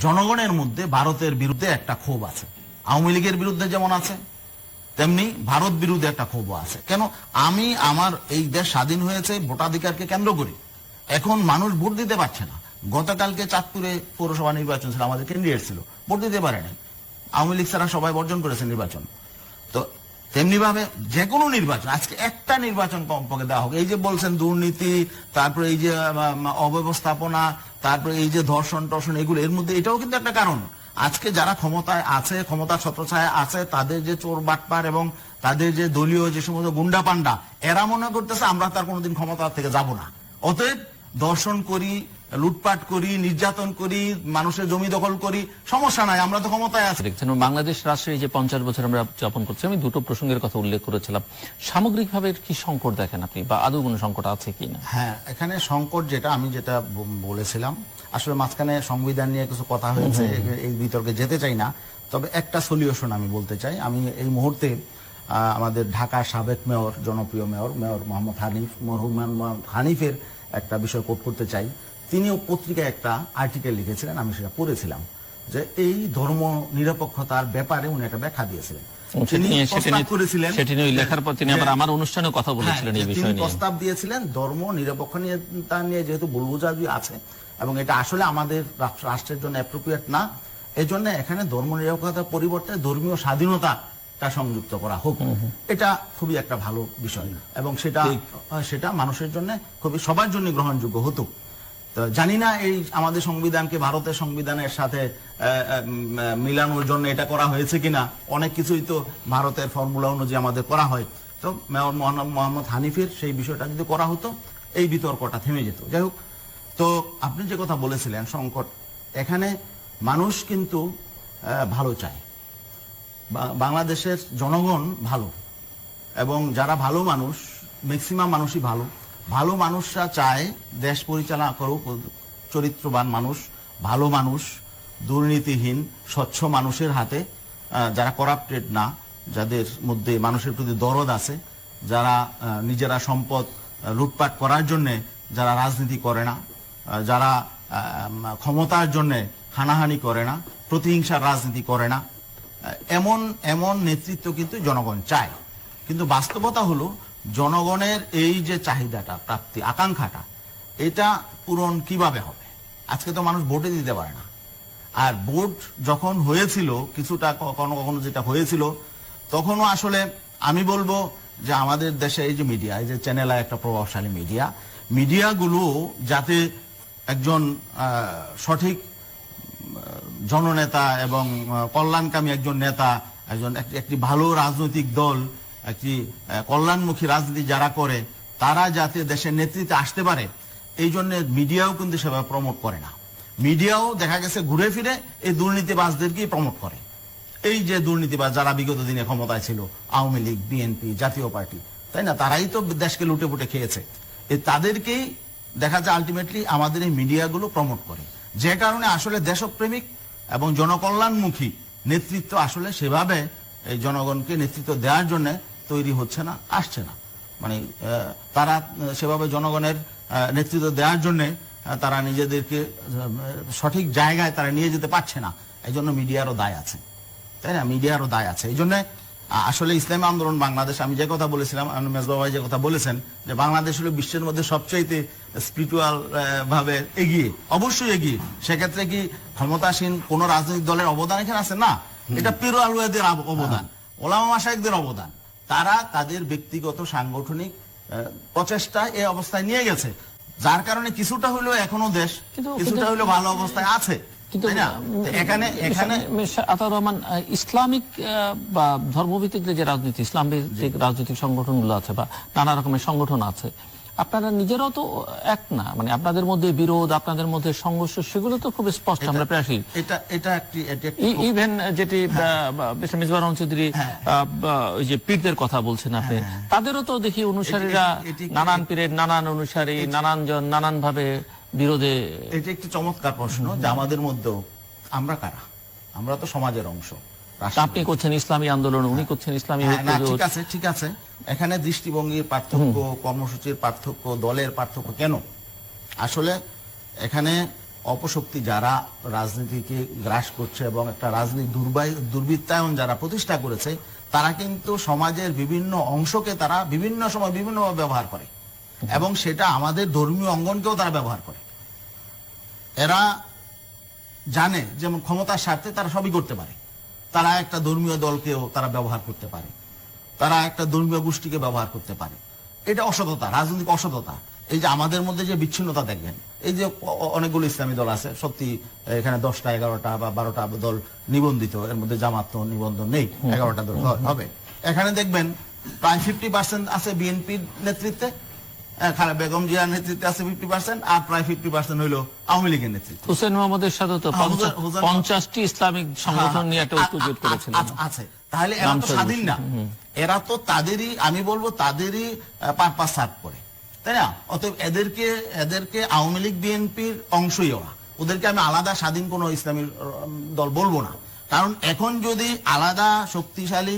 জনগণের মধ্যে ভারতের বিরুদ্ধে একটা ক্ষোভ আছে। আওয়ামী লীগের বিরুদ্ধে যেমন আছে, তেমনি ভারত বিরুদ্ধে একটা ক্ষোভ আছে। কেন? আমি আমার এই দেশ স্বাধীন হয়েছে, ভোটাধিকারকে কেন্দ্র করি। এখন মানুষ ভোট দিতে পারছে না। গতকালকে চাঁদপুরে পৌরসভা নির্বাচন ছিল, আমাদের ক্যান্ডিডেট ছিল। ভোট দিতে পারে নাই। আওয়ামী লীগ ছাড়া সবাই বর্জন করেছে নির্বাচন। তো তেমনি ভাবে যে কোনো নির্বাচন, আজকে একটা নির্বাচন কমপক্ষে দেওয়া হোক। এই যে বলছেন দুর্নীতি, তারপরে এই যে অব্যবস্থাপনা, তারপরে এই যে ধর্ষণ, টর্ষণ, এগুলো, এর মধ্যে এটাও কিন্তু একটা কারণ। আজকে যারা ক্ষমতায় আছে, ক্ষমতার ছত্রছায়া আছে, তাদের যে চোর বাটপার এবং তাদের যে দলীয় যে সমস্ত গুন্ডা পান্ডা এরা মনে করতেছে আমরা তার কোনোদিন ক্ষমতা থেকে যাব না। অতএব দর্শন করি লুটপাট করি নির্যাতন করি মানুষের জমি দখল করি সমস্যা নাই আমরা তো ক্ষমতায় আছি। দেখছেন বাংলাদেশ রাষ্ট্রে এই যে পঞ্চাশ বছর আমরা যাপন করছি আমি দুটো প্রসঙ্গের কথা উল্লেখ করেছিলাম। সামগ্রিকভাবে কি সংকট দেখেন আপনি বা আদৌ কোনো সংকট আছে কি না হ্যাঁ এখানে সংকট যেটা আমি যেটা বলেছিলাম আসলে মাঝখানে সংবিধান নিয়ে কিছু কথা হয়েছে এই বিতর্কে যেতে চাই না তবে একটা সলিউশন আমি বলতে চাই। আমি এই মুহূর্তে আমাদের ঢাকা সাবেক মেয়র জনপ্রিয় মেয়র মেয়র মোহাম্মদ হানিফ মরহুমান হানিফের একটা বিষয় কোট করতে চাই। তিনিও পত্রিকায় একটা আর্টিকেল লিখেছিলেন আমি সেটা পড়েছিলাম যে এই ধর্ম নিরপেক্ষতার ব্যাপারে উনি একটা ব্যাখ্যা দিয়েছিলেন। প্রস্তাব হ্যাঁ, বিষয় তিনি নিয়ে। প্রস্তাব দিয়েছিলেন ধর্ম নিরপেক্ষতা নিয়ে যেহেতু বুলবুজাবি আছে এবং এটা আসলে আমাদের রাষ্ট্রের জন্য অ্যাপ্রোপ্রিয়েট না এই জন্য এখানে ধর্ম নিরপেক্ষতার পরিবর্তে ধর্মীয় স্বাধীনতাটা সংযুক্ত করা হোক। এটা খুবই একটা ভালো বিষয় এবং সেটা সেটা মানুষের জন্য খুবই সবার জন্য গ্রহণযোগ্য হতো। তো জানি না এই আমাদের সংবিধানকে ভারতের সংবিধানের সাথে মিলানোর জন্য এটা করা হয়েছে কিনা, অনেক কিছুই তো ভারতের ফর্মুলা অনুযায়ী আমাদের করা হয়। তো মেয়র মোহাম্মদ হানিফের সেই বিষয়টা যদি করা হতো, এই বিতর্কটা থেমে যেত। যাই হোক, তো আপনি যে কথা বলেছিলেন সংকট, এখানে মানুষ কিন্তু ভালো চায়। বাংলাদেশের জনগণ ভালো। এবং যারা ভালো মানুষ ম্যাক্সিমাম মানুষই ভালো। ভালো মানুষরা চায় দেশ পরিচালনা করুক, চরিত্রবান মানুষ, ভালো মানুষ, দুর্নীতিহীন, স্বচ্ছ মানুষের হাতে যারা করাপ্টেড না, যাদের মধ্যে মানুষের প্রতি দরদ আছে, যারা নিজেরা সম্পদ লুটপাট করার জন্য যারা রাজনীতি করে না যারা ক্ষমতার জন্যে হানাহানি করে না, প্রতিহিংসার রাজনীতি করে না এমন এমন নেতৃত্ব কিন্তু জনগণ চায়। কিন্তু বাস্তবতা হলো জনগণের এই যে চাহিদাটা, প্রাপ্তি, আকাঙ্ক্ষাটা, এটা পূরণ কীভাবে হবে? আজকে তো মানুষ ভোটে দিতে পারে না। আর ভোট যখন হয়েছিল, কিছুটা কখনো কখনো যেটা হয়েছিল, তখনও আসলে আমি বলব যে আমাদের দেশে এই যে মিডিয়া এই যে চ্যানেল একটা প্রভাবশালী মিডিয়া মিডিয়াগুলো যাতে একজন সঠিক জননেতা এবং কল্যাণকামী একজন নেতা, একজন একটি- ভালো রাজনৈতিক দল একটি কল্যাণমুখী রাজনীতি যারা করে, তারা যাতে দেশের নেতৃত্বে আসতে পারে, এই জন্য মিডিয়াও কিন্তু সেভাবে প্রমোট করে না। মিডিয়াও দেখা গেছে ঘুরে ফিরে এই দুর্নীতিবাজদেরকেই প্রমোট করে। এই যে দুর্নীতিবাজ যারা বিগত দিনে ক্ষমতায় ছিল, আওয়ামী লীগ, বিএনপি, জাতীয় পার্টি, তাই না? তারাই তো দেশকে লুটে পুটে খেয়েছে। এই তাদেরকেই দেখা যায় আলটিমেটলি আমাদের এই মিডিয়াগুলো প্রমোট করে। যে কারণে আসলে দেশপ্রেমিক এবং জনকল্যাণমুখী নেতৃত্ব আসলে সেভাবে এই জনগণকে নেতৃত্ব দেওয়ার জন্য তৈরি হচ্ছে না আসছে না। মানে তারা সেভাবে জনগণের নেতৃত্ব দেওয়ার জন্য তারা নিজেদেরকে সঠিক জায়গায় তারা নিয়ে যেতে পারছে না। এই জন্য মিডিয়ারও দায় আছে। তাই না? মিডিয়ারও দায় আছে। এই জন্য আসলে ইসলাম আন্দোলন বাংলাদেশ আমি যে কথা বলেছিলাম আমি মেজবা ভাই যে কথা বলেছেন যে বাংলাদেশ হলো বিশ্বের মধ্যে সবচাইতে স্পিরিচুয়াল ভাবে এগিয়ে অবশ্যই এগিয়ে। সেক্ষেত্রে কি ক্ষমতাসীন কোন রাজনৈতিক দলের অবদান এখানে আছে? না। এটা পিরো আলুয়াদের আব- অবদান ওলামা মাসায়কদের অবদান। তারা তাদের ব্যক্তিগত সাংগঠনিক প্রচেষ্টা এই অবস্থায় নিয়ে গেছে। যার কারণে কিছুটা হলেও এখনও দেশ কিন্তু- কিছুটা হলেও ভালো অবস্থায় আছে কিন্তু তাই না? তো এখানে এখানে আতাউর রহমান ইসলামিক বা ধর্মভিত্তিক যে রাজনীতি ইসলামিক যে রাজনৈতিক সংগঠনগুলো আছে বা নানা রকমের সংগঠন আছে আপনারা নিজেরাও তো এক না মানে আপনাদের মধ্যে বিরোধ আপনাদের মধ্যে সংঘর্ষ সেগুলো তো খুব স্পষ্ট আমরা প্রায়শই এটা এটা একটি এটি একটি ই- ইভেন যেটি মিস্টার মিসবার চৌধুরী হ্যাঁ। ওই যে পীরদের কথা বলছেন আপনি তাদেরও তো দেখি অনুসারীরা নানান পীরের নানান অনুসারী নানান জন নানান ভাবে বিরোধে এটা একটি চমৎকার প্রশ্ন যে আমাদের মধ্যেও আমরা কারা? আমরা তো সমাজের অংশ। আপনি করছেন ইসলামী আন্দোলন উনি করছেন ইসলামী হ্যাঁ। ঠিক আছে ঠিক আছে। এখানে দৃষ্টিভঙ্গির পার্থক্য কর্মসূচির পার্থক্য দলের পার্থক্য কেন? আসলে এখানে অপশক্তি যারা রাজনীতিকে গ্রাস করছে এবং একটা রাজনীতি দুর্বাই দুর্বৃত্তায়ন যারা প্রতিষ্ঠা করেছে তারা কিন্তু সমাজের বিভিন্ন অংশকে তারা বিভিন্ন সময় বিভিন্নভাবে ব্যবহার করে। এবং সেটা আমাদের ধর্মীয় অঙ্গনকেও তারা ব্যবহার করে। এরা জানে যেমন ক্ষমতার স্বার্থে তারা সবই করতে পারে। তারা একটা ধর্মীয় দলকেও তারা ব্যবহার করতে পারে। তারা একটা ধর্মীয় গোষ্ঠীকে ব্যবহার করতে পারে। এটা অসততা রাজনৈতিক অসততা। এই যে আমাদের মধ্যে যে বিচ্ছিন্নতা দেখবেন এই যে অনেকগুলো ইসলামী দল আছে সত্যি এখানে দশটা এগারোটা বা বারোটা দল নিবন্ধিত এর মধ্যে জামাত নিবন্ধন নেই এগারোটা দল হবে। এখানে দেখবেন প্রায় ফিফটি পার্সেন্ট আছে বিএনপির নেতৃত্বে বেগম জিয়ার নেতৃত্বে আছে ফিফটি পার্সেন্ট আর প্রায় ফিফটি পার্সেন্ট হইল আওয়ামী লীগের নেতৃত্বে। হুসেন মোহাম্মদের সাথে তো হ্যাঁ, পঞ্চাশটি ইসলামিক সংগঠন নিয়ে একটা আছে। তাহলে এরা তো স্বাধীন না। এরা তো তাদেরই আমি বলব তাদেরই পারপাস সার্ভ করে। তাই না? অতএব এদেরকে এদেরকে আওয়ামী লীগ বিএনপির অংশই ওরা। ওদেরকে আমি আলাদা স্বাধীন কোনো ইসলামী দল বলব না। কারণ এখন যদি আলাদা শক্তিশালী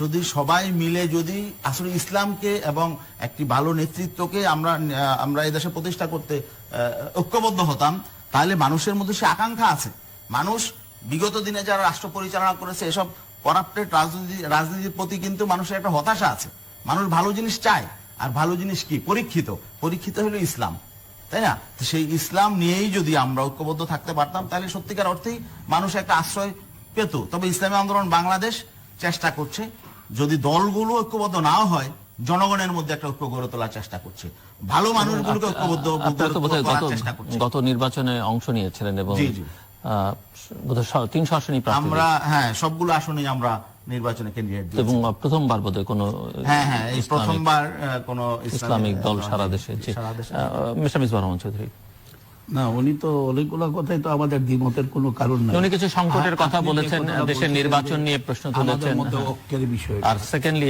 যদি সবাই মিলে যদি আসলে ইসলামকে এবং একটি ভালো নেতৃত্বকে আমরা আমরা এদেশে প্রতিষ্ঠা করতে ঐক্যবদ্ধ হতাম, তাহলে মানুষের মধ্যে সে আকাঙ্ক্ষা আছে। মানুষ বিগত দিনে যারা রাষ্ট্র পরিচালনা করেছে, এসব করাপ্টেড রাজনীতি, রাজনীতির প্রতি কিন্তু মানুষের একটা হতাশা আছে। মানুষ ভালো জিনিস চায়, আর ভালো জিনিস কি? পরীক্ষিত। পরীক্ষিত হলো ইসলাম, তাই না? সেই ইসলাম নিয়েই যদি আমরা ঐক্যবদ্ধ থাকতে পারতাম, তাহলে সত্যিকার অর্থেই মানুষ একটা আশ্রয় পেত। তবে ইসলামী আন্দোলন বাংলাদেশ চেষ্টা করছে যদি দলগুলো ঐক্যবদ্ধ নাও হয় জনগণের মধ্যে একটা ঐক্য গড়ে তোলার চেষ্টা করছে। ভালো মানুষগুলোকে ঐক্যবদ্ধ আপনারা তো বোধহয় করার গত চেষ্টা করছে। গত নির্বাচনে অংশ নিয়েছিলেন এবং তিনশো আসনই আমরা হ্যাঁ সবগুলো আসনে আমরা নির্বাচনে ক্যান্ডিডেট এবং প্রথমবার বোধহয় কোনো হ্যাঁ হ্যাঁ এই প্রথমবার কোন ইসলামিক দল সারা দেশে। মিস্টার রহমান চৌধুরী। না উনি তো অনেকগুলো কথাই তো আমাদের দ্বিমতের কোনো কারণ নাই। উনি কিছু সংকটের কথা বলেছেন দেশের নির্বাচন নিয়ে প্রশ্ন তুলেছেন। ঐক্যের বিষয়। আর সেকেন্ডলি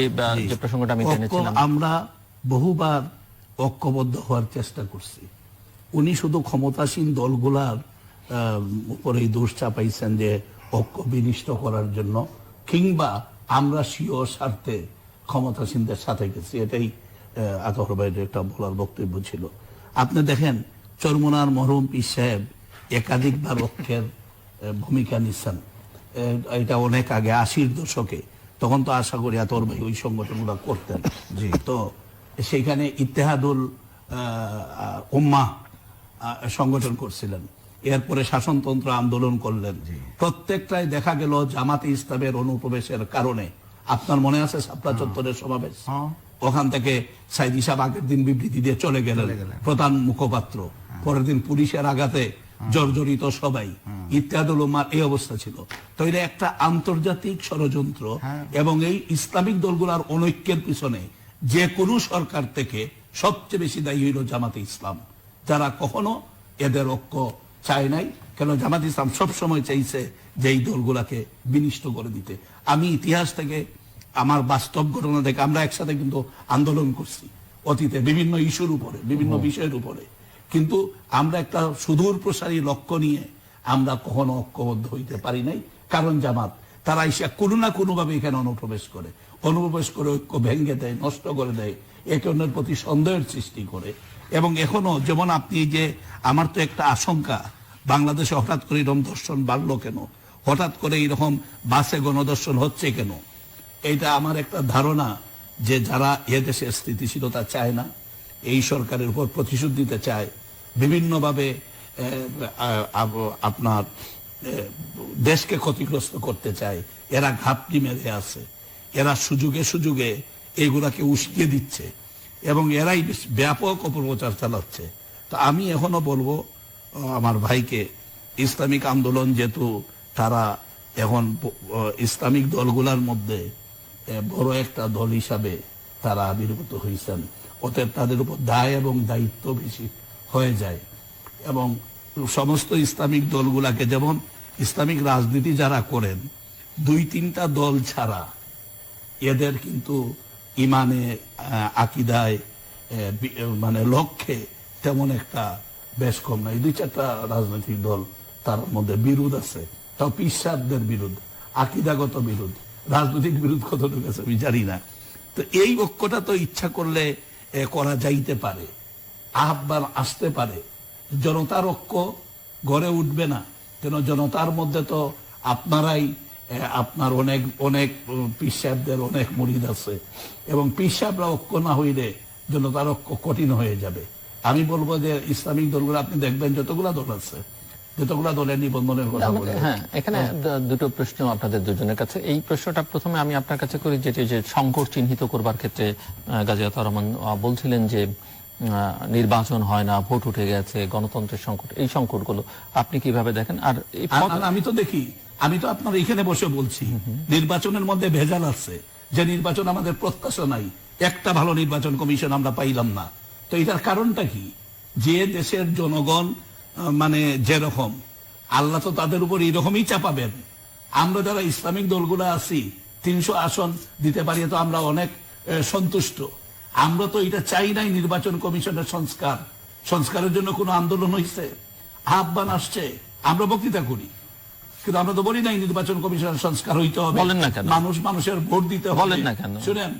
যে প্রসঙ্গটা আমি আমরা বহুবার ঐক্যবদ্ধ হওয়ার চেষ্টা করছি। উনি শুধু ক্ষমতাসীন দলগুলার আহ, উপরেই দোষ চাপাইছেন যে ঐক্য বিনিষ্ট করার জন্য কিংবা আমরা স্বীয় স্বার্থে ক্ষমতাসীনদের সাথে গেছি। এটাই আতহর ভাইয়ের একটা বলার বক্তব্য ছিল। আপনি দেখেন চরমোনার মরহুম পীর সাহেব একাধিকবার আহ, ভূমিকা নিচ্ছেন। এটা অনেক আগে আশির দশকে। তখন তো আশা করি আতর ভাই ওই সংগঠনগুলো করতেন। জি। তো সেখানে ইত্তেহাদুল উম্মা সংগঠন করছিলেন। এরপরে শাসনতন্ত্র আন্দোলন করলেন। প্রত্যেকটাই দেখা গেল জামাতে ইসলামের অনুপ্রবেশের কারণে। আপনার মনে আছে সাপলা চত্বরের সমাবেশ? হ্যাঁ। ওখান থেকে সাইদি সাহেব আগের দিন বিবৃতি দিয়ে চলে গেলেন। প্রধান মুখপাত্র। পরের দিন পুলিশের আঘাতে জর্জরিত সবাই। ইত্যাদুল উম্মার এই অবস্থা ছিল। তো এটা একটা আন্তর্জাতিক ষড়যন্ত্র এবং এই ইসলামিক দলগুলোর অনৈক্যের পিছনে যে কোনো সরকার থেকে সবচেয়ে বেশি দায়ী হইল জামাতে ইসলাম। যারা কখনো এদের ঐক্য চায় নাই। কেন জামাত ইসলাম সবসময় চাইছে যে এই দলগুলাকে বিনিষ্ট করে দিতে। আমি ইতিহাস থেকে আমার বাস্তব ঘটনা থেকে আমরা একসাথে কিন্তু আন্দোলন করছি। অতীতে বিভিন্ন ইস্যুর উপরে বিভিন্ন বিষয়ের উপরে। কিন্তু আমরা একটা সুদূর প্রসারী লক্ষ্য নিয়ে আমরা কখনো ঐক্যবদ্ধ হইতে পারি নাই। কারণ জামাত, তারা এসে কোনো না কোনোভাবে এখানে অনুপ্রবেশ করে। অনুপ্রবেশ করে ঐক্য ভেঙে দেয়, নষ্ট করে দেয়, একে অন্যের প্রতি সন্দেহের সৃষ্টি করে। এবং এখনও যেমন আপনি যে, আমার তো একটা আশঙ্কা, বাংলাদেশে হঠাৎ করে এরকম দর্শন বাড়লো কেন? হঠাৎ করে এরকম বাসে গণদর্শন হচ্ছে কেন? এইটা আমার একটা ধারণা যে যারা এদেশে স্থিতিশীলতা চায় না, এই সরকারের উপর প্রতিশোধ দিতে চায় বিভিন্নভাবে আপনার দেশকে ক্ষতিগ্রস্ত করতে চায়, এরা ঘাপটি মেরে আছে, এরা সুযোগে সুযোগে এইগুলাকে উস্কিয়ে দিচ্ছে, এবং এরাই ব্যাপক অপপ্রচার চালাচ্ছে। তো আমি এখনও বলব আমার ভাইকে, ইসলামিক আন্দোলন যেহেতু তারা এখন ইসলামিক দলগুলার মধ্যে বড় একটা দল হিসাবে তারা আবির্ভূত হয়েছেন অতএব তাদের উপর দায় এবং দায়িত্ব বেশি। হয়ে যায়। এবং সমস্ত ইসলামিক দলগুলাকে যেমন ইসলামিক রাজনীতি যারা করেন, দুই তিনটা দল ছাড়া এদের কিন্তু ইমানে আকিদায় মানে লক্ষ্যে তেমন একটা বেশ কম নাই। দুই চারটা রাজনৈতিক দল তার মধ্যে বিরোধ আছে। তাও পিসাবদের বিরোধ, আকিদাগত বিরোধ, রাজনৈতিক বিরোধ কতটুকু আছে আমি জানি না। তো এই ঐক্যটা তো ইচ্ছা করলে করা যাইতে পারে। আহ্বান আসতে পারে। জনতার ঐক্য গড়ে উঠবে না। কেন জনতার মধ্যে তো আপনারাই আপনার অনেক অনেক পিসাবদের অনেক মুরিদ আছে। এবং পিসাবরা ঐক্য না হইলে জনতার ঐক্য কঠিন হয়ে যাবে। আমি বলব যে ইসলামিক দলগুলো আপনি দেখবেন যতগুলা দল আছে যতগুলা দলের নিবন্ধনের কথা বলে। হ্যাঁ এখানে দুটো প্রশ্ন আপনাদের দুজনের কাছে। এই প্রশ্নটা প্রথমে আমি আপনার কাছে করি যেটি যে সংকট চিহ্নিত করবার ক্ষেত্রে আহ, গাজী রহমান বলছিলেন যে নির্বাচন হয় না ভোট উঠে গেছে গণতন্ত্রের সংকট এই সংকটগুলো আপনি কীভাবে দেখেন? আর আমি তো দেখি আমি তো আপনার এখানে বসে বলছি নির্বাচনের মধ্যে ভেজাল আছে। যে নির্বাচন আমাদের প্রত্যাশা নাই একটা ভালো নির্বাচন কমিশন আমরা পাইলাম না। তো এটার কারণটা কি? যে দেশের জনগণ মানে যেরকম আল্লাহ তো তাদের উপর এরকমই চাপাবেন। আমরা যারা ইসলামিক দলগুলো আছি তিনশো আসন দিতে পারি তো আমরা অনেক সন্তুষ্ট। আমরা তো এটা চাই নাই নির্বাচন কমিশনের সংস্কার। সংস্কারের জন্য কোনো আন্দোলন হয়েছে আহ্বান আসছে। আমরা বক্তৃতা করি। কিন্তু আমরা তো বলি নাই নির্বাচন কমিশনের সংস্কার হইতে হবে। বলেন না কেন? মানুষ মানুষের ভোট দিতে হবে। বলেন না কেন? শুনেন।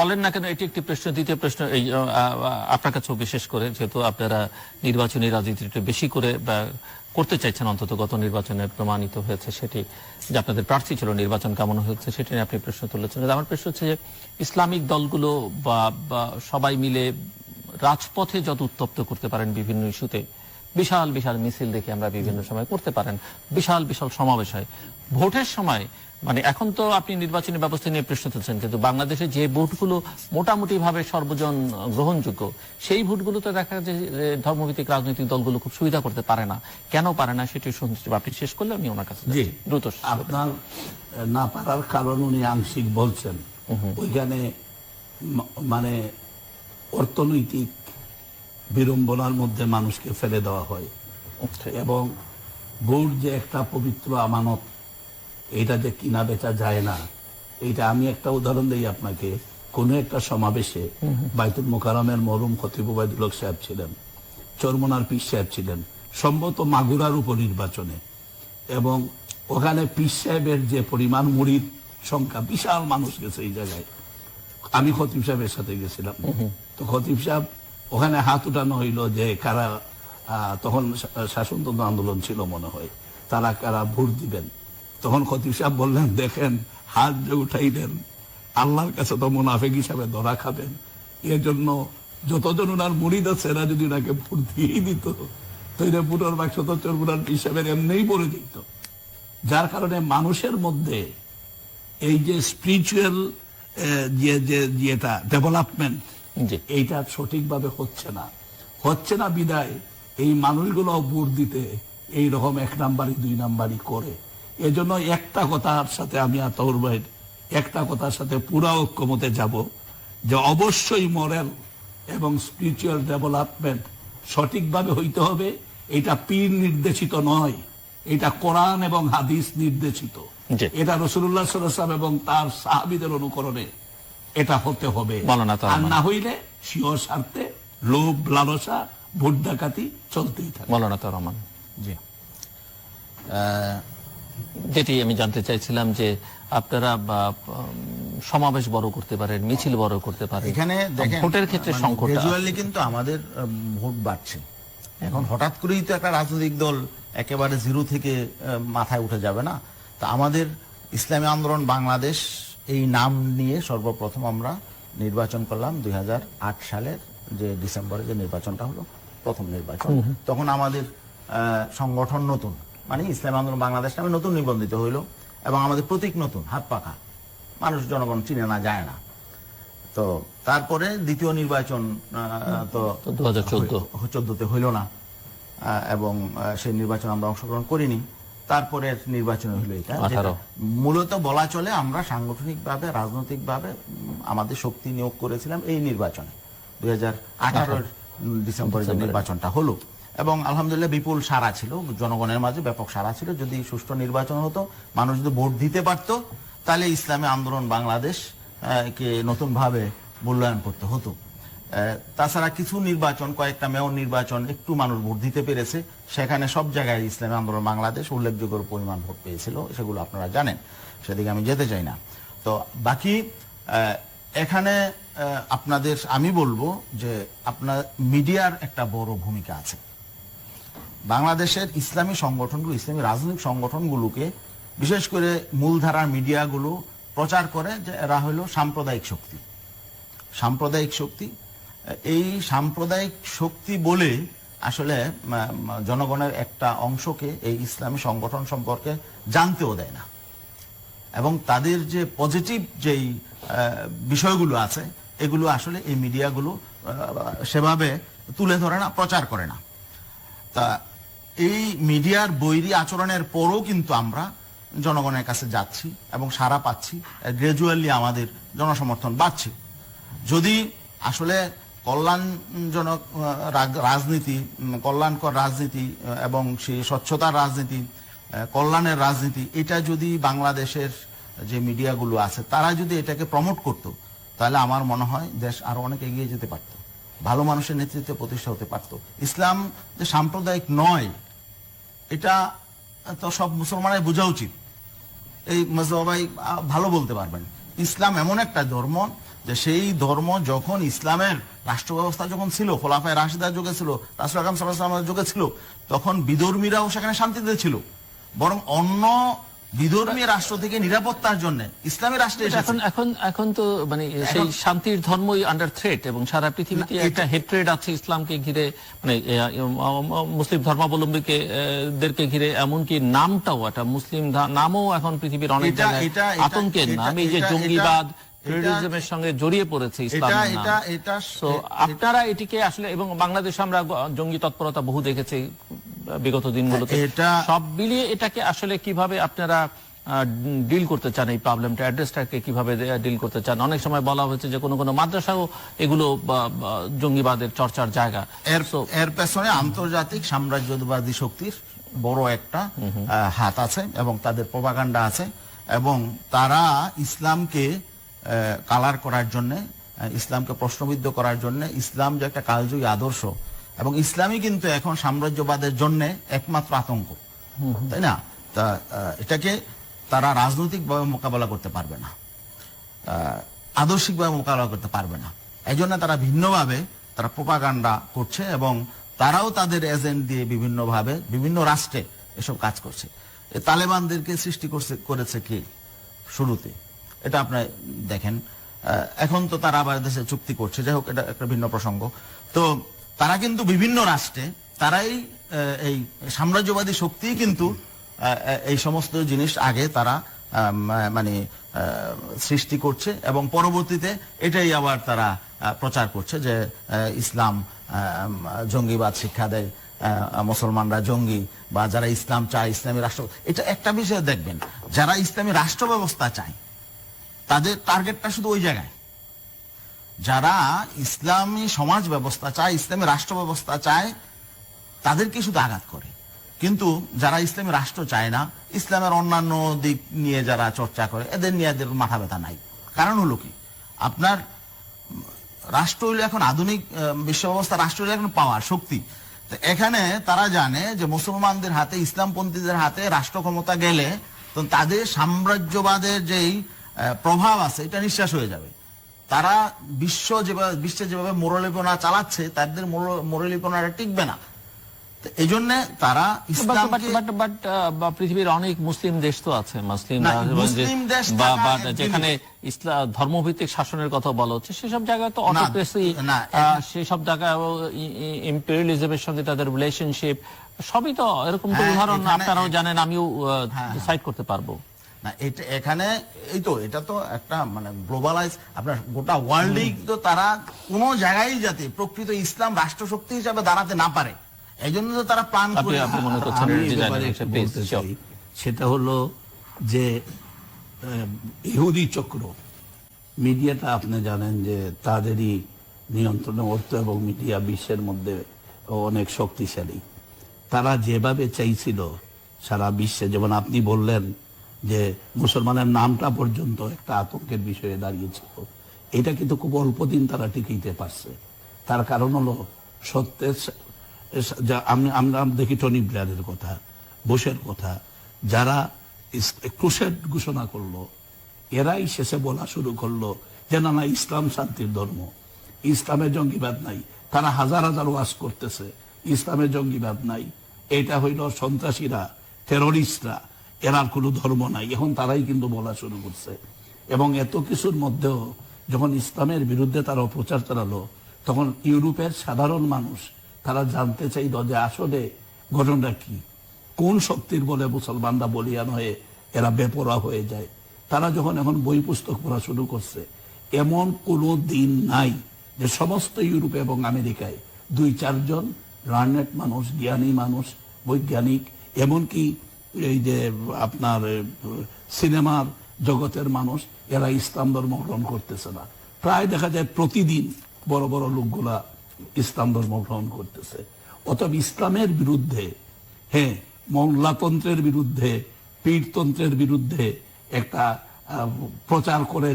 বলেন না কেন? এটি একটি প্রশ্ন দ্বিতীয় প্রশ্ন। এই আপনার কাছেও বিশেষ করে যেহেতু আপনারা নির্বাচনী রাজনীতিটা বেশি করে বা করতে চাইছেন অন্তত গত নির্বাচনে প্রমাণিত হয়েছে সেটি যে আপনাদের প্রার্থী ছিল, নির্বাচন কেমন হয়েছে সেটি নিয়ে আপনি প্রশ্ন তুলেছেন। আমার প্রশ্ন হচ্ছে যে ইসলামিক দলগুলো বা সবাই মিলে রাজপথে যত উত্তপ্ত করতে পারেন বিভিন্ন ইস্যুতে, বিশাল বিশাল মিছিল দেখে আমরা বিভিন্ন সময় করতে পারেন। বিশাল বিশাল সমাবেশ হয়। ভোটের সময় মানে এখন তো আপনি নির্বাচনী ব্যবস্থা নিয়ে প্রশ্ন তুলছেন কিন্তু বাংলাদেশে যে ভোটগুলো মোটামুটি ভাবে সর্বজন গ্রহণযোগ্য সেই ভোটগুলো তো দেখা যায় যে ধর্মভিত্তিক রাজনৈতিক দলগুলো খুব সুবিধা করতে পারে না। কেন পারে না সেটি শুনছি আপনি শেষ করলে আমি ওনার কাছে জি। দ্রুত আপনার না পারার কারণ উনি আংশিক বলছেন। ওইখানে মানে অর্থনৈতিক বিড়ম্বনার মধ্যে মানুষকে ফেলে দেওয়া হয়। আচ্ছা। এবং ভোট যে একটা পবিত্র আমানত এটা যে কিনা বেচা যায় না এটা আমি একটা উদাহরণ দিই আপনাকে। কোন একটা সমাবেশে বাইতুল মোকারমের মরুম খতিব সাহেব ছিলেন চরমনার পীর সাহেব ছিলেন সম্ভবত মাগুরার উপনির্বাচনে। এবং ওখানে পীর সাহেবের যে পরিমাণ মুড়ির সংখ্যা বিশাল মানুষ গেছে এই জায়গায়। আমি খতিব সাহেবের সাথে গেছিলাম। তো খতিব সাহেব ওখানে হাত উঠানো হইল যে কারা আহ, তখন শাসনতন্ত্র আন্দোলন ছিল মনে হয়। তারা কারা ভোট দিবেন? তখন খতিব সাহেব বললেন দেখেন হাত যে উঠাইলেন আল্লাহর কাছে তো মুনাফেক হিসাবে ধরা খাবেন। এর জন্য যতজন ওনার মুড়িদ আছে এরা যদি ওনাকে ভোট দিয়েই দিত তো এটা বুটোর বাক্স তো চোরবুনার হিসাবে এমনিই পড়ে দিত যার কারণে মানুষের মধ্যে এই যে স্পিরিচুয়াল যে যে যেটা ডেভেলপমেন্ট এইটা সঠিকভাবে হচ্ছে না। হচ্ছে না বিদায় এই মানুষগুলো ভোট দিতে এই রকম এক নাম্বারই দুই নাম্বারই করে। এজন্য একটা কথার সাথে আমি আতর ভাইয়ের একটা কথার সাথে পুরা ঐক্যমতে যাব যে অবশ্যই মরাল এবং স্পিরিচুয়াল ডেভেলপমেন্ট সঠিকভাবে হইতে হবে। এটা পীর নির্দেশিত নয় এটা কোরআন এবং হাদিস নির্দেশিত। এটা রসুল্লাহ সাল্লাম এবং তার সাহাবিদের অনুকরণে এটা হতে হবে। আর। না হইলে সিও স্বার্থে লোভ লালসা ভোট ডাকাতি চলতেই থাকে। মৌলানা তার রহমান জি। আহ, যেটি আমি জানতে চাইছিলাম যে আপনারা সমাবেশ বড় করতে পারেন মিছিল বড় করতে পারেন। এখানে দেখেন ভোটের ক্ষেত্রে মানে সংকট কিন্তু আমাদের ভোট বাড়ছে। এখন হঠাৎ করেই তো একটা রাজনৈতিক দল একেবারে জিরো থেকে মাথায় উঠে যাবে না। তা আমাদের ইসলামী আন্দোলন বাংলাদেশ এই নাম নিয়ে সর্বপ্রথম আমরা নির্বাচন করলাম দুই হাজার আট সালের যে ডিসেম্বরে যে নির্বাচনটা হলো প্রথম নির্বাচন। তখন আমাদের আহ, সংগঠন নতুন। মানে ইসলামী আন্দোলন বাংলাদেশ নামে নতুন নিবন্ধিত হইল এবং আমাদের প্রতীক নতুন হাত পাখা। মানুষ জনগণ চিনে না যায় না। তো তারপরে দ্বিতীয় নির্বাচন তো তো 2014 চোদ্দতে হইল না। এবং সেই নির্বাচন আমরা অংশগ্রহণ করিনি। তারপরে নির্বাচন হইল এটা। মূলত বলা চলে আমরা সাংগঠনিকভাবে রাজনৈতিকভাবে আমাদের শক্তি নিয়োগ করেছিলাম এই নির্বাচনে। দুই হাজার ডিসেম্বরে যে নির্বাচনটা হলো। এবং আলহামদুলিল্লাহ বিপুল সারা ছিল, জনগণের মাঝে ব্যাপক সারা ছিল। যদি সুষ্ঠু নির্বাচন হতো, মানুষ যদি ভোট দিতে পারতো, তাহলে ইসলামী আন্দোলন বাংলাদেশ কে নতুনভাবে মূল্যায়ন করতে হতো। তাছাড়া কিছু নির্বাচন, কয়েকটা মেয়র নির্বাচন, একটু মানুষ ভোট দিতে পেরেছে। সেখানে সব জায়গায় ইসলামী আন্দোলন বাংলাদেশ উল্লেখযোগ্য পরিমাণ ভোট পেয়েছিল, সেগুলো আপনারা জানেন। সেদিকে আমি যেতে চাই না। তো বাকি এখানে আপনাদের, আমি বলব যে আপনার মিডিয়ার একটা বড় ভূমিকা আছে। বাংলাদেশের ইসলামী সংগঠনগুলো, ইসলামী রাজনৈতিক সংগঠনগুলোকে বিশেষ করে মূলধারার মিডিয়াগুলো প্রচার করে যে এরা হলো সাম্প্রদায়িক শক্তি। সাম্প্রদায়িক শক্তি। এই সাম্প্রদায়িক শক্তি বলে আসলে জনগণের একটা অংশকে এই ইসলামী সংগঠন সম্পর্কে জানতেও দেয় না। এবং তাদের যে পজিটিভ যেই বিষয়গুলো আছে, এগুলো আসলে এই মিডিয়াগুলো সেভাবে তুলে ধরে না, প্রচার করে না। তা এই মিডিয়ার বৈরী আচরণের পরও কিন্তু আমরা জনগণের কাছে যাচ্ছি এবং সারা পাচ্ছি গ্রাজুয়ালি আমাদের জনসমর্থন বাড়ছে। যদি আসলে কল্যাণজনক রাজনীতি কল্যাণকর রাজনীতি এবং সেই স্বচ্ছতার রাজনীতি কল্যাণের রাজনীতি, এটা যদি বাংলাদেশের যে মিডিয়াগুলো আছে, তারা যদি এটাকে প্রমোট করত, তাহলে আমার মনে হয় দেশ আরও অনেক এগিয়ে যেতে পারত। ভালো মানুষের নেতৃত্বে প্রতিষ্ঠা হতে পারত। ইসলাম যে সাম্প্রদায়িক নয় এটা তো সব মুসলমানের বোঝা উচিত। এই মজবাই ভালো বলতে পারবেন। ইসলাম এমন একটা ধর্ম যে সেই ধর্ম যখন ইসলামের রাষ্ট্র ব্যবস্থা যখন ছিল, খোলাফায় রাশিদার যুগে ছিল, রাসুল আকাম সাল্লাহ যুগে ছিল, তখন বিধর্মীরাও সেখানে শান্তিতে ছিল। বরং অন্য বিধর্মী রাষ্ট্র থেকে নিরাপত্তার জন্য। ইসলামী রাষ্ট্রে এখন এখন এখন তো মানে সেই শান্তির ধর্মই আন্ডার থ্রেট এবং সারা পৃথিবীতে একটা হেট্রেড আছে ইসলামকে ঘিরে মানে মুসলিম ধর্মাবলম্বীকে দেরকে ঘিরে এমনকি নামটাও একটা মুসলিম নামও এখন পৃথিবীর অনেক জায়গায় আতঙ্কের নাম। এই যে জঙ্গিবাদ টেরোরিজমের সঙ্গে জড়িয়ে পড়েছে তো আপনারা এটিকে আসলে এবং বাংলাদেশে আমরা জঙ্গি তৎপরতা বহু দেখেছি বিগত দিনগুলোতে। এটা- সব মিলিয়ে এটাকে আসলে কীভাবে আপনারা ডিল করতে চান এই প্রবলেমটা অ্যাড্রেসটাকে কীভাবে ডিল করতে চান? অনেক সময় বলা হয়েছে যে কোনো কোনো মাদ্রাসাও এগুলো জঙ্গিবাদের চর্চার জায়গা। এর এর পেছনে আন্তর্জাতিক সাম্রাজ্যবাদী শক্তির বড় একটা হাত আছে এবং তাদের প্রপাগান্ডা আছে এবং তারা ইসলামকে কালার করার জন্য ইসলামকে প্রশ্নবিদ্ধ করার জন্য ইসলাম যে একটা কালজয়ী আদর্শ এবং ইসলামই কিন্তু এখন সাম্রাজ্যবাদের জন্য একমাত্র আতঙ্ক তাই না? তা এটাকে তারা রাজনৈতিকভাবে মোকাবেলা করতে পারবে না আদর্শিকভাবে মোকাবেলা করতে পারবে না। এই জন্য তারা ভিন্নভাবে তারা প্রোপাগান্ডা করছে এবং তারাও তাদের এজেন্ট দিয়ে বিভিন্নভাবে বিভিন্ন রাষ্ট্রে এসব কাজ করছে। এ তালেবানদেরকে সৃষ্টি করছে করেছে কি? শুরুতে। এটা আপনি দেখেন। এখন তো তারা আবার দেশে চুক্তি করছে। যাই হোক, এটা একটা ভিন্ন প্রসঙ্গ। তো তারা কিন্তু বিভিন্ন রাষ্ট্রে, তারাই এই সাম্রাজ্যবাদী শক্তিই কিন্তু এই সমস্ত জিনিস আগে তারা মানে সৃষ্টি করছে এবং পরবর্তীতে এটাই আবার তারা প্রচার করছে যে ইসলাম জঙ্গিবাদ শিক্ষা দেয় মুসলমানরা জঙ্গি বা যারা ইসলাম চায়, ইসলামী রাষ্ট্র। এটা একটা বিষয় দেখবেন, যারা ইসলামী রাষ্ট্র ব্যবস্থা চায় তাদের টার্গেটটা শুধু ওই জায়গায়। যারা ইসলামী সমাজ ব্যবস্থা চায়, ইসলামী রাষ্ট্র ব্যবস্থা চায়, তাদেরকে শুধু আঘাত করে। কিন্তু যারা ইসলামী রাষ্ট্র চায় না, ইসলামের অন্যান্য দিক নিয়ে যারা চর্চা করে, এদের নিয়ে এদের মাথা ব্যথা নাই। কারণ হলো কি? আপনার রাষ্ট্র হইল এখন আধুনিক বিশ্ব ব্যবস্থা, রাষ্ট্র হইল এখন পাওয়ার শক্তি। এখানে তারা জানে যে মুসলমানদের হাতে, ইসলামপন্থীদের হাতে রাষ্ট্র ক্ষমতা গেলে, তো তাদের সাম্রাজ্যবাদের যেই প্রভাব আছে এটা নিঃশ্বাস হয়ে যাবে। তারা বিশ্ব যেভাবে বিশ্বে যেভাবে মোরলিপনা চালাচ্ছে তাদের মোরলিপনাটা টিকবে না। এই জন্য তারা পৃথিবীর অনেক মুসলিম দেশ তো আছে মুসলিম দেশ। যেখানে ইসলাম ধর্মভিত্তিক শাসনের কথা বলা হচ্ছে সেসব জায়গায় তো অটোক্রেসি সেসব জায়গায় ইম্পেরিয়ালিজমের সঙ্গে তাদের রিলেশনশিপ সবই তো এরকম তো হ্যাঁ, উদাহরণ আপনারাও জানেন আমিও হ্যাঁ, সাইড করতে পারব। না এটা এখানে এই তো এটা তো একটা মানে গ্লোবালাইজ আপনার গোটা ওয়ার্ল্ডেই তো তারা কোনো জায়গায় যাতে প্রকৃত ইসলাম রাষ্ট্র শক্তি হিসাবে দাঁড়াতে না পারে। এই জন্য তো তারা মনে চাই। সেটা হলো যে ইহুদি চক্র। মিডিয়াটা আপনি জানেন যে তাদেরই নিয়ন্ত্রণে অর্থ এবং মিডিয়া বিশ্বের মধ্যে অনেক শক্তিশালী। তারা যেভাবে চাইছিল সারা বিশ্বে যেমন আপনি বললেন যে মুসলমানের নামটা পর্যন্ত একটা আতঙ্কের বিষয়ে দাঁড়িয়েছিল। এটা কিন্তু খুব অল্প দিন তারা টিকিতে পারছে। তার কারণ হলো সত্যের আমি আমরা দেখি টনি ব্লেয়ারের কথা, বোসের কথা। যারা ক্রুসেড ঘোষণা করল, এরাই শেষে বলা শুরু করল যে, না না, ইসলাম শান্তির ধর্ম। ইসলামে জঙ্গিবাদ নাই। তারা হাজার হাজার ওয়াজ করতেছে। ইসলামে জঙ্গিবাদ নাই। এটা হইল সন্ত্রাসীরা টেরোরিস্টরা এরার কোনো ধর্ম নাই। এখন তারাই কিন্তু বলা শুরু করছে। এবং এত কিছুর মধ্যেও যখন ইসলামের বিরুদ্ধে তারা অপপ্রচার চালালো, তখন ইউরোপের সাধারণ মানুষ তারা জানতে চাইল যে আসলে ঘটনাটা কি? কোন শক্তির বলে মুসলমানরা বলিয়ান হয়ে এরা বেপরা হয়ে যায়? তারা যখন এখন বই পুস্তক পড়া শুরু করছে, এমন কোনো দিন নাই যে সমস্ত ইউরোপ এবং আমেরিকায় দুই চারজন লার্নেট মানুষ, জ্ঞানী মানুষ, বৈজ্ঞানিক, এমনকি এই যে আপনার সিনেমার জগতের মানুষ, এরা ইসলাম ধর্ম গ্রহণ করতেছে না। প্রায় দেখা যায় প্রতিদিন বড় বড় লোকগুলা ইসলাম ধর্ম গ্রহণ করতেছে। অতএব ইসলামের বিরুদ্ধে হ্যাঁ মোল্লাতন্ত্রের বিরুদ্ধে, পীরতন্ত্রের বিরুদ্ধে একটা প্রচার করে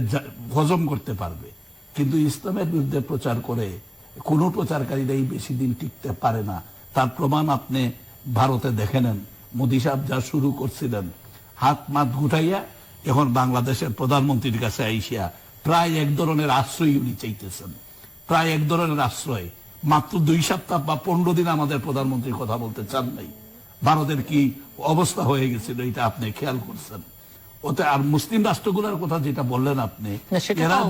হজম করতে পারবে। কিন্তু ইসলামের বিরুদ্ধে প্রচার করে কোনো প্রচারকারীরাই বেশি দিন টিকতে পারে না। তার প্রমাণ আপনি ভারতে দেখে নেন। মোদী সাহেব যা শুরু করছিলেন হাত মাত গুটাইয়া এখন বাংলাদেশের প্রধানমন্ত্রীর কাছে আইসিয়া প্রায় এক ধরনের আশ্রয় উনি চাইতেছেন। প্রায় এক ধরনের আশ্রয়। মাত্র দুই সপ্তাহ বা পনেরো দিন আমাদের প্রধানমন্ত্রী কথা বলতে চান নাই। ভারতের কি অবস্থা হয়ে গেছিল এটা আপনি খেয়াল করছেন? ওতে আর মুসলিম রাষ্ট্রগুলোর কথা যেটা বললেন আপনি সেটা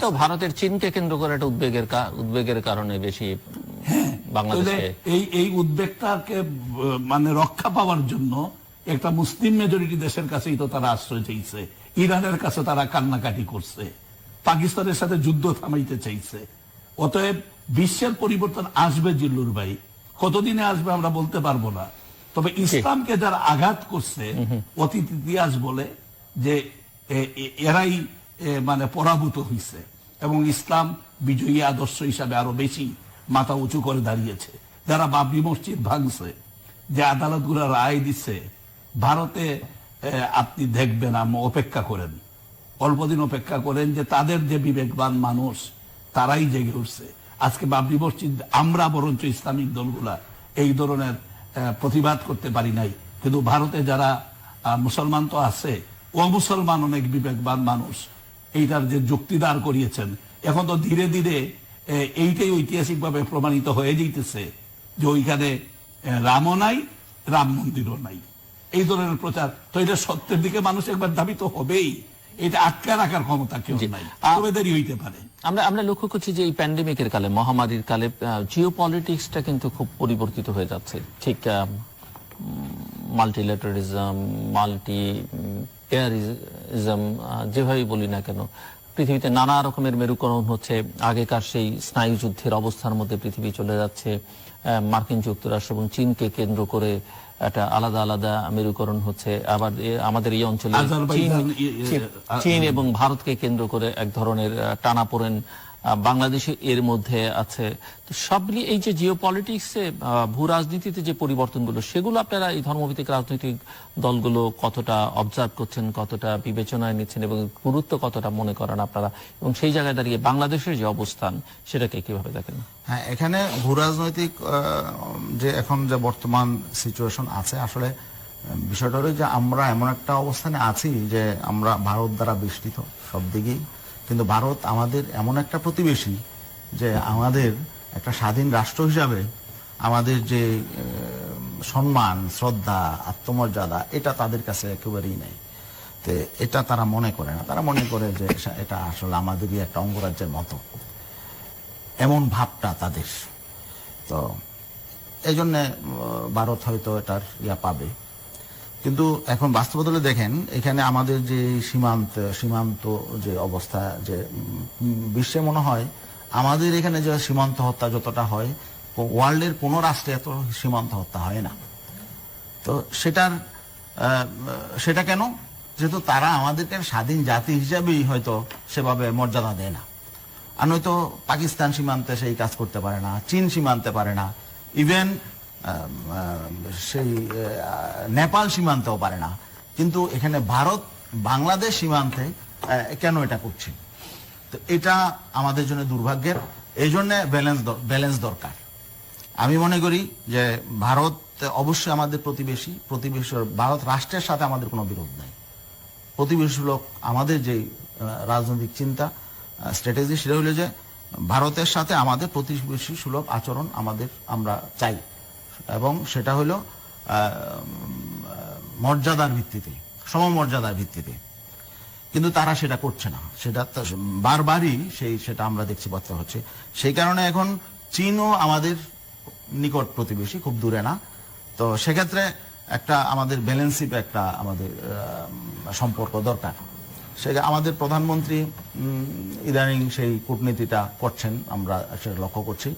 তো মানে ভারতের চীনকে কেন্দ্র করে একটা উদ্বেগের উদ্বেগের কারণে বেশি বাংলাদেশে। এই এই উদ্বেগটাকে মানে রক্ষা পাওয়ার জন্য একটা মুসলিম মেজরিটি দেশের কাছেই তো তারা আশ্রয় চাইছে। ইরানের কাছে তারা কান্নাকাটি করছে। পাকিস্তানের সাথে যুদ্ধ থামাইতে চাইছে। অতএব বিশ্বের পরিবর্তন আসবে জিল্লুর ভাই। কতদিনে আসবে আমরা বলতে পারব না। তবে ইসলামকে যারা আঘাত করছে অতীত ইতিহাস বলে যে এরাই মানে পরাভূত হইছে। এবং ইসলাম বিজয়ী আদর্শ হিসাবে আরও বেশি মাথা উঁচু করে দাঁড়িয়েছে। যারা বাবরি মসজিদ ভাঙছে, যে আদালতগুলো রায় দিচ্ছে, ভারতে আপনি দেখবেন আম- অপেক্ষা করেন। অল্পদিন অপেক্ষা করেন যে তাদের যে বিবেকবান মানুষ, তারাই জেগে উঠছে। আজকে বাবরি মসজিদ, আমরা বরঞ্চ ইসলামিক দলগুলা এই ধরনের প্রতিবাদ করতে পারি নাই। কিন্তু ভারতে যারা মুসলমান তো আছে, অমুসলমান অনেক বিবেকবান মানুষ, এইটার যে যুক্তি দাঁড় করিয়েছেন, এখন তো ধীরে ধীরে এইটাই ঐতিহাসিকভাবে প্রমাণিত হয়ে যেতেছে যে ওইখানে রামও নাই রাম মন্দিরও নাই। এই ধরনের প্রচার। তো এটা সত্যের দিকে মানুষ একবার ধাবিত হবেই। এটা আটকে রাখার ক্ষমতা কেউ নাই। হইতে পারে। আমরা আমরা লক্ষ্য করছি যে এই প্যান্ডেমিকের কালে মহামারীর কালে জিও পলিটিক্সটা কিন্তু খুব পরিবর্তিত হয়ে যাচ্ছে। ঠিক মাল্টিলেটারিজম মাল্টি পেয়ারিজম যেভাবেই বলি না কেন পৃথিবীতে নানা রকমের মেরুকরণ হচ্ছে। আগেকার সেই স্নায়ু যুদ্ধের অবস্থার মধ্যে পৃথিবী চলে যাচ্ছে। মার্কিন যুক্তরাষ্ট্র এবং চীনকে কেন্দ্র করে একটা আলাদা আলাদা মেরুকরণ হচ্ছে। আবার আমাদের এই অঞ্চলে চীন এবং ভারতকে কেন্দ্র করে এক ধরনের টানাপোড়েন বাংলাদেশে এর মধ্যে আছে। তো সব মিলিয়ে এই যে জিও পলিটিক্সে ভূ রাজনীতিতে যে পরিবর্তনগুলো সেগুলো আপনারা এই ধর্মভিত্তিক রাজনৈতিক দলগুলো কতটা অবজার্ভ করছেন কতটা বিবেচনায় নিচ্ছেন এবং গুরুত্ব কতটা মনে করেন আপনারা? এবং সেই জায়গায় দাঁড়িয়ে বাংলাদেশের যে অবস্থান সেটাকে কীভাবে দেখেন? হ্যাঁ এখানে ভূরাজনৈতিক আহ, যে এখন যে বর্তমান সিচুয়েশন আছে আসলে বিষয়টা হলো যে আমরা এমন একটা অবস্থানে আছি যে আমরা ভারত দ্বারা বেষ্টিত সব দিকেই। কিন্তু ভারত আমাদের এমন একটা প্রতিবেশী যে আমাদের একটা স্বাধীন রাষ্ট্র হিসাবে আমাদের যে সম্মান, শ্রদ্ধা, আত্মমর্যাদা, এটা তাদের কাছে একেবারেই নেই। তো এটা তারা মনে করে না। তারা মনে করে যে এটা আসলে আমাদেরই একটা অঙ্গরাজ্যের মতো। এমন ভাবটা তাদের। তো এই জন্যে ভারত হয়তো এটার ইয়া পাবে। কিন্তু এখন বাস্তবতলে দেখেন, এখানে আমাদের যে সীমান্ত সীমান্ত যে অবস্থা, যে বিশ্বে মনে হয় আমাদের এখানে যে সীমান্ত হত্যা যতটা হয়, ওয়ার্ল্ডের কোনো রাষ্ট্রে এত সীমান্ত হত্যা হয় না। তো সেটার সেটা কেন? যেহেতু তারা আমাদেরকে স্বাধীন জাতি হিসাবেই হয়তো সেভাবে মর্যাদা দেয় না। আর নয়তো পাকিস্তান সীমান্তে সেই কাজ করতে পারে না, চীন সীমান্তে পারে না। ইভেন সেই নেপাল সীমান্তেও পারে না। কিন্তু এখানে ভারত, বাংলাদেশ সীমান্তে কেন এটা করছে? তো এটা আমাদের জন্য দুর্ভাগ্যের। এই জন্য ব্যালেন্স ব্যালেন্স দরকার। আমি মনে করি যে ভারত অবশ্যই আমাদের প্রতিবেশী প্রতিবেশী, ভারত রাষ্ট্রের সাথে আমাদের কোনো বিরোধ নাই। প্রতিবেশী লোক আমাদের যে রাজনৈতিক চিন্তা স্ট্র্যাটেজি সেটা হলো যে ভারতের সাথে আমাদের প্রতিবেশী সুলভ আচরণ আমাদের, আমরা চাই। এবং সেটা হলো মর্যাদার ভিত্তিতে, সমমর্যাদার ভিত্তিতে। কিন্তু তারা সেটা করছে না। সেটা বারবারই সেই সেটা আমরা দেখছি বার্তা হচ্ছে। সেই কারণে এখন চীনও আমাদের নিকট প্রতিবেশী, খুব দূরে না। তো সেক্ষেত্রে একটা আমাদের ব্যালেন্সিপ একটা আমাদের সম্পর্ক দরকার। সে আমাদের প্রধানমন্ত্রী ইদানিং সেই কূটনীতিটা করছেন, আমরা সেটা লক্ষ্য করছি।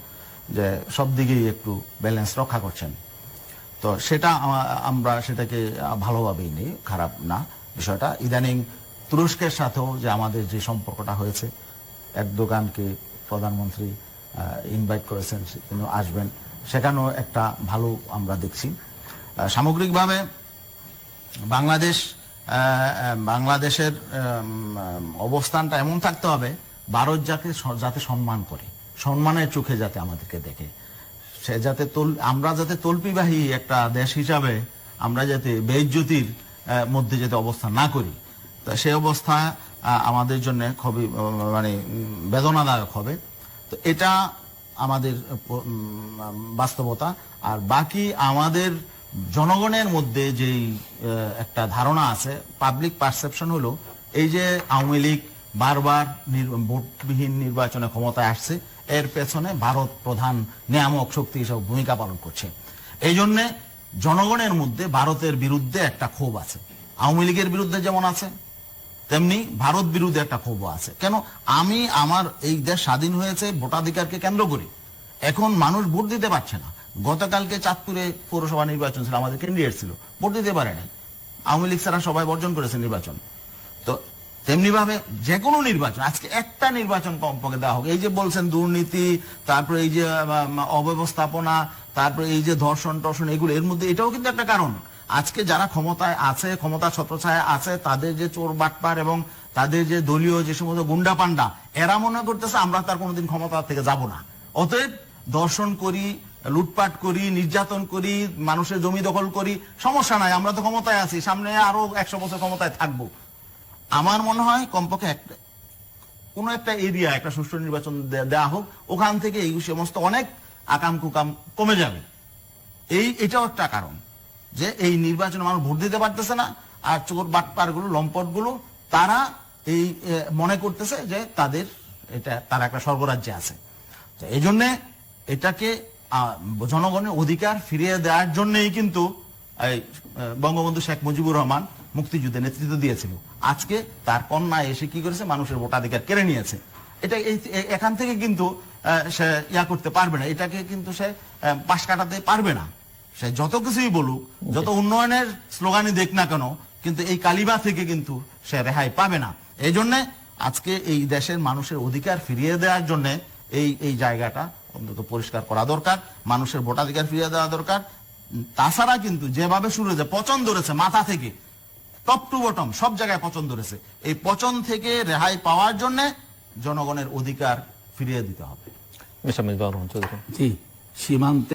যে সব দিকেই একটু ব্যালেন্স রক্ষা করছেন। তো সেটা আমরা সেটাকে ভালোভাবেই নেই, খারাপ না। বিষয়টা ইদানিং তুরস্কের সাথেও যে আমাদের যে সম্পর্কটা হয়েছে এক দোকানকে প্রধানমন্ত্রী ইনভাইট করেছেন, তিনি আসবেন, সেখানেও একটা ভালো আমরা দেখছি। সামগ্রিকভাবে বাংলাদেশ বাংলাদেশের অবস্থানটা এমন থাকতে হবে, ভারত যাকে যাতে সম্মান করে। সম্মানের চোখে যাতে আমাদেরকে দেখে। সে যাতে তোল আমরা যাতে তল্পিবাহী একটা দেশ হিসাবে আমরা যাতে বেজ্যোতির মধ্যে যাতে অবস্থা না করি। তা সেই অবস্থা আমাদের জন্য খুবই মানে বেদনাদায়ক হবে। তো এটা আমাদের বাস্তবতা। আর বাকি আমাদের জনগণের মধ্যে যেই একটা ধারণা আছে পাবলিক পারসেপশন হলো, এই যে আওয়ামী লীগ বারবার ভোটবিহীন নির্বাচনে ক্ষমতায় আসছে এর পেছনে ভারত প্রধান নিয়ামক শক্তি হিসেবে ভূমিকা পালন করছে। এই জন্যে জনগণের মধ্যে ভারতের বিরুদ্ধে একটা ক্ষোভ আছে। আওয়ামী লীগের বিরুদ্ধে যেমন আছে, তেমনি ভারত বিরুদ্ধে একটা ক্ষোভ আছে। কেন? আমি আমার এই দেশ স্বাধীন হয়েছে ভোটাধিকারকে কেন্দ্র করি। এখন মানুষ ভোট দিতে পারছে না। গতকালকে চাঁদপুরে পৌরসভা নির্বাচন ছিল, আমাদের ক্যান্ডিডেট ছিল। ভোট দিতে পারে নাই। আওয়ামী লীগ ছাড়া সবাই বর্জন করেছে নির্বাচন। তো তেমনি ভাবে যে কোনো নির্বাচন, আজকে একটা নির্বাচন কমপক্ষে দেওয়া হোক। এই যে বলছেন দুর্নীতি, তারপরে এই যে অব্যবস্থাপনা, তারপরে এই যে ধর্ষণ, টর্ষণ, এগুলো, এর মধ্যে এটাও কিন্তু একটা কারণ। আজকে যারা ক্ষমতায় আছে, ক্ষমতা ছত্রছায়া আছে, তাদের যে চোর বাটপার এবং তাদের যে দলীয় যে সমস্ত গুন্ডা পান্ডা এরা মনে করতেছে আমরা তার কোনোদিন ক্ষমতা থেকে যাব না। অতএব দর্শন করি, লুটপাট করি, নির্যাতন করি, মানুষের জমি দখল করি, সমস্যা নাই, আমরা তো ক্ষমতায় আছি, সামনে আরও একশো বছর ক্ষমতায় থাকব। আমার মনে হয় কমপক্ষে একটা, কোনো একটা এরিয়া একটা সুষ্ঠু নির্বাচন দেওয়া হোক, ওখান থেকে এই সমস্ত অনেক আকাম কুকাম কমে যাবে। এই, এটাও একটা কারণ যে এই নির্বাচনে মানুষ ভোট দিতে পারতেছে না, আর চোর বাটপারগুলো লম্পটগুলো তারা এই মনে করতেছে যে তাদের এটা, তারা একটা স্বর্গরাজ্যে আছে। এই জন্যে এটাকে জনগণের অধিকার ফিরিয়ে দেওয়ার জন্যই কিন্তু বঙ্গবন্ধু শেখ মুজিবুর রহমান মুক্তিযুদ্ধে নেতৃত্ব দিয়েছিল। আজকে তার কন্যা এসে কি করেছে? মানুষের ভোটাধিকার কেড়ে নিয়েছে। এটা এখান থেকে কিন্তু সে ইয়া করতে পারবে না। এটাকে কিন্তু সে পাশ কাটাতে পারবে না। সে যত কিছুই বলুক, যত উন্নয়নের স্লোগানই দেখ না কেন, কিন্তু এই কালিবা থেকে কিন্তু সে রেহাই পাবে না। এই জন্যে আজকে এই দেশের মানুষের অধিকার ফিরিয়ে দেওয়ার জন্য এই এই জায়গাটা অন্তত পরিষ্কার করা দরকার, মানুষের ভোটাধিকার ফিরিয়ে দেওয়া দরকার। তাছাড়া কিন্তু যেভাবে শুরু হয়েছে পচন ধরেছে মাথা থেকে টপ টু বটম সব জায়গায় পচন ধরেছে। এই পচন থেকে রেহাই পাওয়ার জন্য জনগণের অধিকার ফিরিয়ে দিতে হবে। জি সীমান্তে